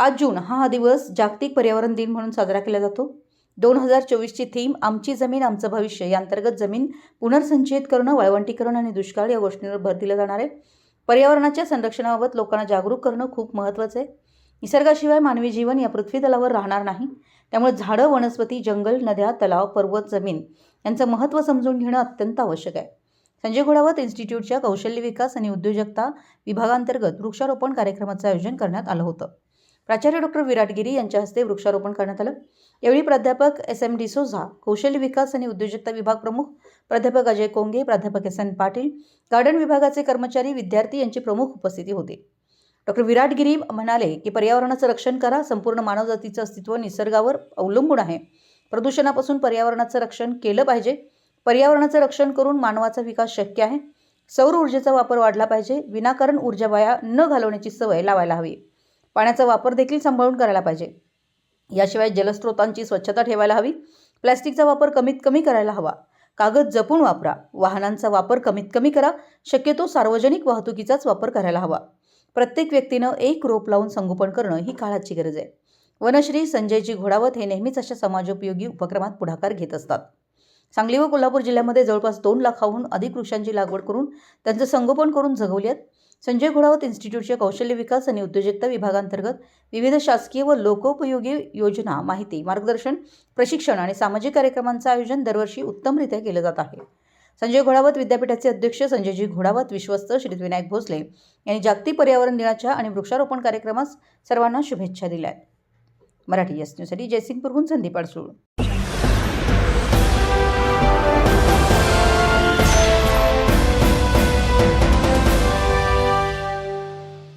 पाच जून हा दिवस जागतिक पर्यावरण दिन म्हणून साजरा केला जातो. दोन हजार चोवीसची थीम आमची जमीन आमचं भविष्य या अंतर्गत जमीन पुनर्संचयित करणं वाळवंटीकरण आणि दुष्काळ या गोष्टींवर भर दिला जाणार आहे. पर्यावरणाच्या संरक्षणाबाबत लोकांना जागरूक करणं खूप महत्त्वाचं आहे. निसर्गाशिवाय मानवी जीवन या पृथ्वीतलावर राहणार नाही. त्यामुळे झाडं वनस्पती जंगल नद्या तलाव पर्वत जमीन यांचं महत्त्व समजून घेणं अत्यंत आवश्यक आहे. संजय घोडावत इन्स्टिट्यूटच्या कौशल्य विकास आणि उद्योजकता विभागांतर्गत वृक्षारोपण कार्यक्रमाचं आयोजन करण्यात आलं होतं. प्राचार्य डॉक्टर विराट गिरी यांच्या हस्ते वृक्षारोपण करण्यात आलं. यावेळी प्राध्यापक एस एम डिसोझा कौशल्य विकास आणि उद्योजकता विभाग प्रमुख प्राध्यापक अजय कोंगे प्राध्यापक एस एन पाटील गार्डन विभागाचे कर्मचारी विद्यार्थी यांची प्रमुख उपस्थिती होती. डॉक्टर विराट गिरी म्हणाले की पर्यावरणाचं रक्षण करा संपूर्ण मानवजातीचं अस्तित्व निसर्गावर अवलंबून आहे. प्रदूषणापासून पर्यावरणाचं रक्षण केलं पाहिजे. पर्यावरणाचं रक्षण करून मानवाचा विकास शक्य आहे. सौर ऊर्जेचा वापर वाढला पाहिजे. विनाकारण ऊर्जा वाया न घालवण्याची सवय लावायला हवी. पाण्याचा वापर देखील सांभाळून करायला पाहिजे. याशिवाय जलस्रोतांची स्वच्छता ठेवायला हवी. प्लॅस्टिकचा वापर कमीत कमी करायला हवा. कागद जपून वापरा. वाहनांचा वापर कमीत कमी करा. शक्यतो सार्वजनिक वाहतुकीचाच वापर करायला हवा. प्रत्येक व्यक्तीनं एक रोप लावून संगोपन करणं ही काळाची गरज आहे. वनश्री संजयजी घोडावत हे नेहमीच अशा समाजोपयोगी उपक्रमात पुढाकार घेत असतात. सांगली व कोल्हापूर जिल्ह्यामध्ये जवळपास दोन लाखाहून अधिक वृक्षांची लागवड करून त्यांचं संगोपन करून जगवली आहेत. संजय घोडावत इन्स्टिट्यूटच्या कौशल्य विकास आणि उद्योजकता विभागांतर्गत विविध शासकीय व लोकोपयोगी योजना माहिती मार्गदर्शन प्रशिक्षण आणि सामाजिक कार्यक्रमांचं आयोजन दरवर्षी उत्तमरित्या केलं जात आहे. संजय घोडावत विद्यापीठाचे अध्यक्ष संजयजी घोडावत विश्वस्त श्री विनायक भोसले यांनी जागतिक पर्यावरण दिनाच्या आणि वृक्षारोपण कार्यक्रमास सर्वांना शुभेच्छा दिल्या आहेत. मराठी एस न्यूजसाठी जयसिंगपूरहून संदीप अडसूळ.